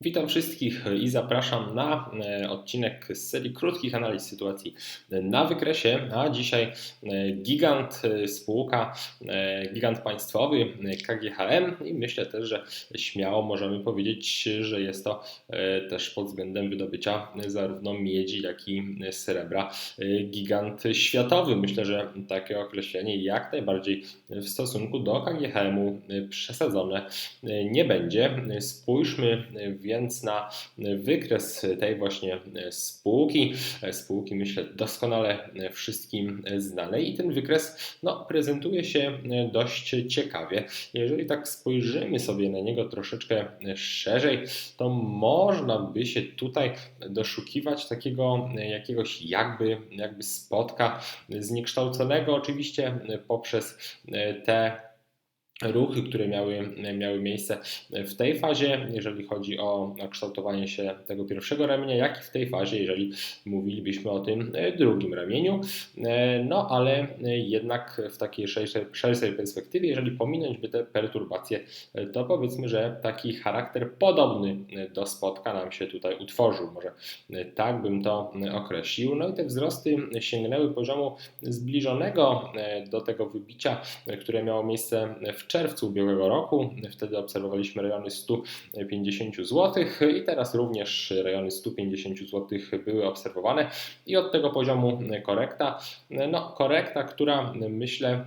Witam wszystkich i zapraszam na e, odcinek z serii krótkich analiz sytuacji na wykresie. A dzisiaj e, gigant e, spółka, gigant państwowy KGHM i myślę też, że śmiało możemy powiedzieć, że jest to też pod względem wydobycia zarówno miedzi, jak i srebra gigant światowy. Myślę, że takie określenie jak najbardziej w stosunku do KGHM-u przesadzone nie będzie. Spójrzmy w więc na wykres tej właśnie spółki. Spółki myślę doskonale wszystkim znanej i ten wykres no, prezentuje się dość ciekawie. Jeżeli tak spojrzymy sobie na niego troszeczkę szerzej, to można by się tutaj doszukiwać takiego jakiegoś jakby, jakby spotka zniekształconego oczywiście poprzez te ruchy, które miały, miały miejsce w tej fazie, jeżeli chodzi o kształtowanie się tego pierwszego ramienia, jak i w tej fazie, jeżeli mówilibyśmy o tym drugim ramieniu. No ale jednak w takiej szerszej, szerszej perspektywie, jeżeli pominąć by te perturbacje, to powiedzmy, że taki charakter podobny do spotka nam się tutaj utworzył. Może tak bym to określił. No i te wzrosty sięgnęły poziomu zbliżonego do tego wybicia, które miało miejsce w czerwcu ubiegłego roku. Wtedy obserwowaliśmy rejony 150 zł i teraz również rejony 150 zł były obserwowane i od tego poziomu korekta. No, korekta, która myślę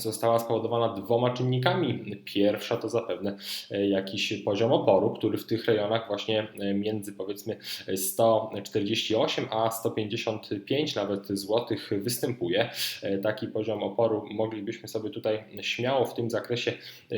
została spowodowana dwoma czynnikami. Pierwsza to zapewne e, jakiś poziom oporu, który w tych rejonach właśnie e, między powiedzmy 148 a 155 nawet złotych występuje. E, taki poziom oporu moglibyśmy sobie tutaj śmiało w tym zakresie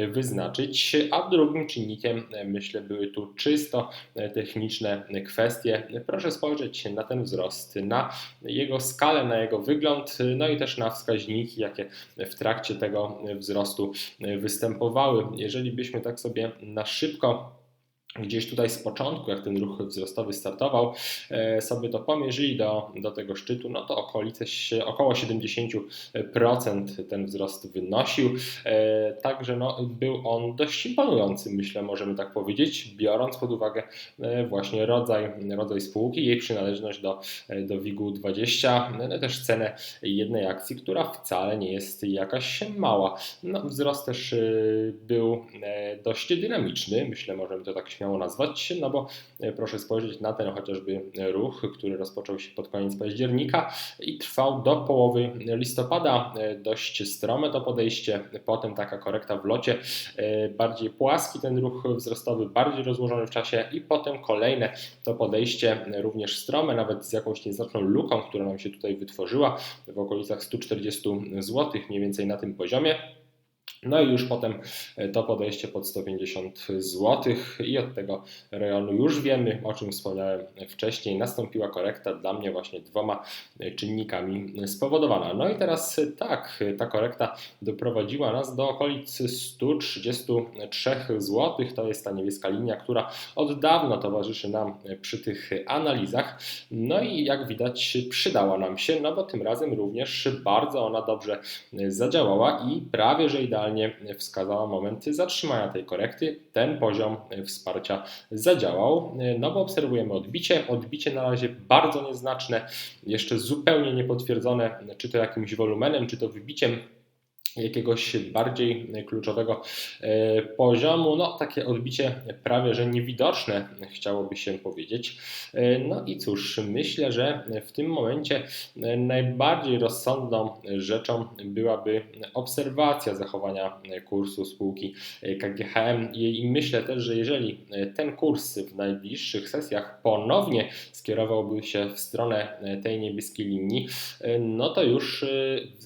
wyznaczyć, a drugim czynnikiem myślę były tu czysto techniczne kwestie. Proszę spojrzeć na ten wzrost, na jego skalę, na jego wygląd, no i też na wskaźniki, jakie w trakcie trakcie tego wzrostu występowały. Jeżeli byśmy tak sobie na szybko gdzieś tutaj z początku, jak ten ruch wzrostowy startował, e, sobie to pomierzyli do, do tego szczytu, no to okolice, około 70% ten wzrost wynosił. E, także no, był on dość imponujący, myślę, możemy tak powiedzieć, biorąc pod uwagę e, właśnie rodzaj, rodzaj spółki, jej przynależność do, do WIG-u 20, no, też cenę jednej akcji, która wcale nie jest jakaś mała. No, wzrost też był dość dynamiczny, myślę, możemy to tak śmiało śmiało nazwać, no bo e, proszę spojrzeć na ten chociażby ruch, który rozpoczął się pod koniec października i trwał do połowy listopada. E, dość strome to podejście, potem taka korekta w locie, e, bardziej płaski ten ruch wzrostowy, bardziej rozłożony w czasie i potem kolejne to podejście również strome, nawet z jakąś nieznaczną luką, która nam się tutaj wytworzyła w okolicach 140 zł, mniej więcej na tym poziomie. No i już potem e, to podejście pod 150 zł i od tego rejonu już wiemy, o czym wspomniałem wcześniej, nastąpiła korekta dla mnie właśnie dwoma e, czynnikami spowodowana. No i teraz e, tak, ta korekta doprowadziła nas do okolic 133 zł. To jest ta niebieska linia, która od dawna towarzyszy nam przy tych analizach. No i jak widać przydała nam się, no bo tym razem również bardzo ona dobrze zadziałała i prawie że idealnie idealnie wskazała momenty zatrzymania tej korekty. Ten poziom wsparcia zadziałał, no bo obserwujemy odbicie. Odbicie na razie bardzo nieznaczne, jeszcze zupełnie niepotwierdzone, czy to jakimś wolumenem, czy to wybiciem jakiegoś bardziej kluczowego e, poziomu. No, takie odbicie prawie że niewidoczne, chciałoby się powiedzieć. E, no i cóż, myślę, że w tym momencie najbardziej rozsądną rzeczą byłaby obserwacja zachowania kursu spółki KGHM i myślę też, że jeżeli ten kurs w najbliższych sesjach ponownie skierowałby się w stronę tej niebieskiej linii, no to już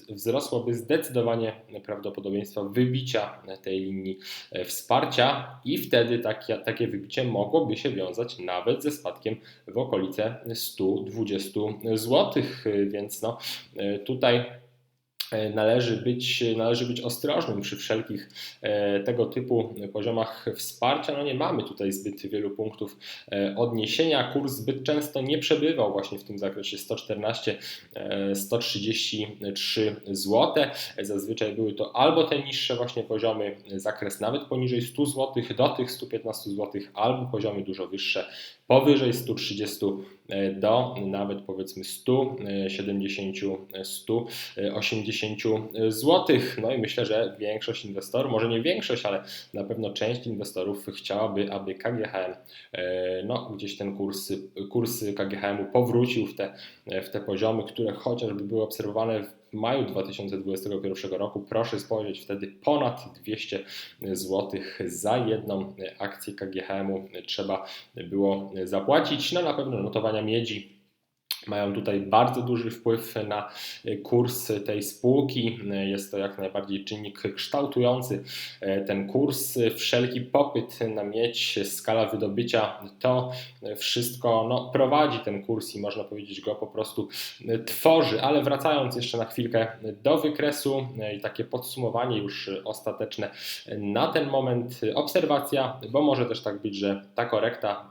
wzrosłoby zdecydowanie prawdopodobieństwa wybicia tej linii e, wsparcia i wtedy takie, takie wybicie mogłoby się wiązać nawet ze spadkiem w okolice 120 zł, więc no, e, tutaj E, należy być, należy być ostrożnym przy wszelkich e, tego typu poziomach wsparcia. No nie mamy tutaj zbyt wielu punktów e, odniesienia. Kurs zbyt często nie przebywał właśnie w tym zakresie 114, 133 zł. Zazwyczaj były to albo te niższe właśnie poziomy, zakres nawet poniżej 100 zł do tych 115 zł, albo poziomy dużo wyższe powyżej 130 do nawet powiedzmy 170, 180 zł. No i myślę, że większość inwestorów, może nie większość, ale na pewno część inwestorów chciałaby, aby KGHM, e, no gdzieś ten kurs, kurs KGHM-u powrócił w te, w te poziomy, które chociażby były obserwowane w maju 2021 roku. Proszę spojrzeć, wtedy ponad 200 zł za jedną akcję KGHM-u trzeba było zapłacić. No na pewno notowania miedzi mają tutaj bardzo duży wpływ na kurs tej spółki. Jest to jak najbardziej czynnik kształtujący ten kurs. Wszelki popyt na miedź, skala wydobycia, to wszystko no, prowadzi ten kurs i można powiedzieć go po prostu tworzy. Ale wracając jeszcze na chwilkę do wykresu i takie podsumowanie już ostateczne na ten moment, obserwacja, bo może też tak być, że ta korekta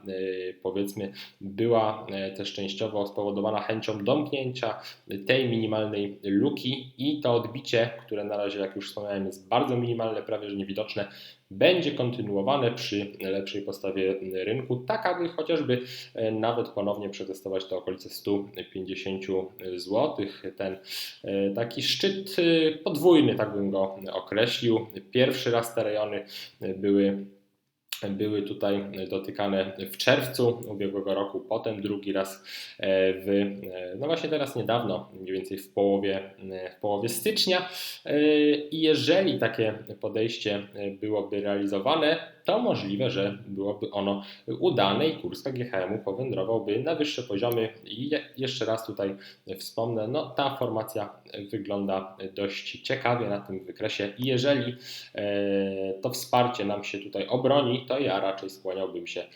powiedzmy była też częściowo spowodowana spowodowana chęcią domknięcia tej minimalnej luki i to odbicie, które na razie, jak już wspomniałem, jest bardzo minimalne, prawie że niewidoczne, będzie kontynuowane przy lepszej postawie rynku, tak aby chociażby e, nawet ponownie przetestować te okolice 150 zł. Ten e, taki szczyt e, podwójny, tak bym go określił. Pierwszy raz te rejony były były tutaj dotykane w czerwcu ubiegłego roku, potem drugi raz e, w, e, no właśnie teraz niedawno, mniej więcej w połowie, e, w połowie stycznia. I jeżeli takie podejście byłoby realizowane, to możliwe, że byłoby ono udane i kurs KGHM-u powędrowałby na wyższe poziomy. I jeszcze raz tutaj wspomnę, no ta formacja wygląda dość ciekawie na tym wykresie i jeżeli to wsparcie nam się tutaj obroni, to ja raczej skłaniałbym się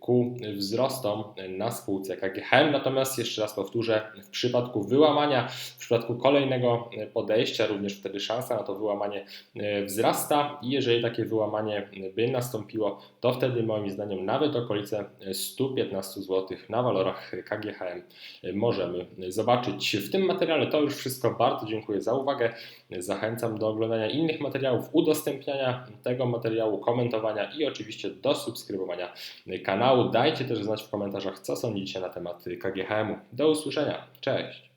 ku wzrostom na spółce KGHM. Natomiast jeszcze raz powtórzę, w przypadku wyłamania, w przypadku kolejnego podejścia, również wtedy szansa na to wyłamanie e, wzrasta i jeżeli takie wyłamanie by nastąpiło, to wtedy moim zdaniem nawet okolice 115 zł na walorach KGHM możemy zobaczyć. W tym materiale to już wszystko. Bardzo dziękuję za uwagę. Zachęcam do oglądania innych materiałów, udostępniania tego materiału, komentowania i oczywiście do subskrybowania kanału kanału. Dajcie też znać w komentarzach, co sądzicie na temat KGHM-u. Do usłyszenia. Cześć!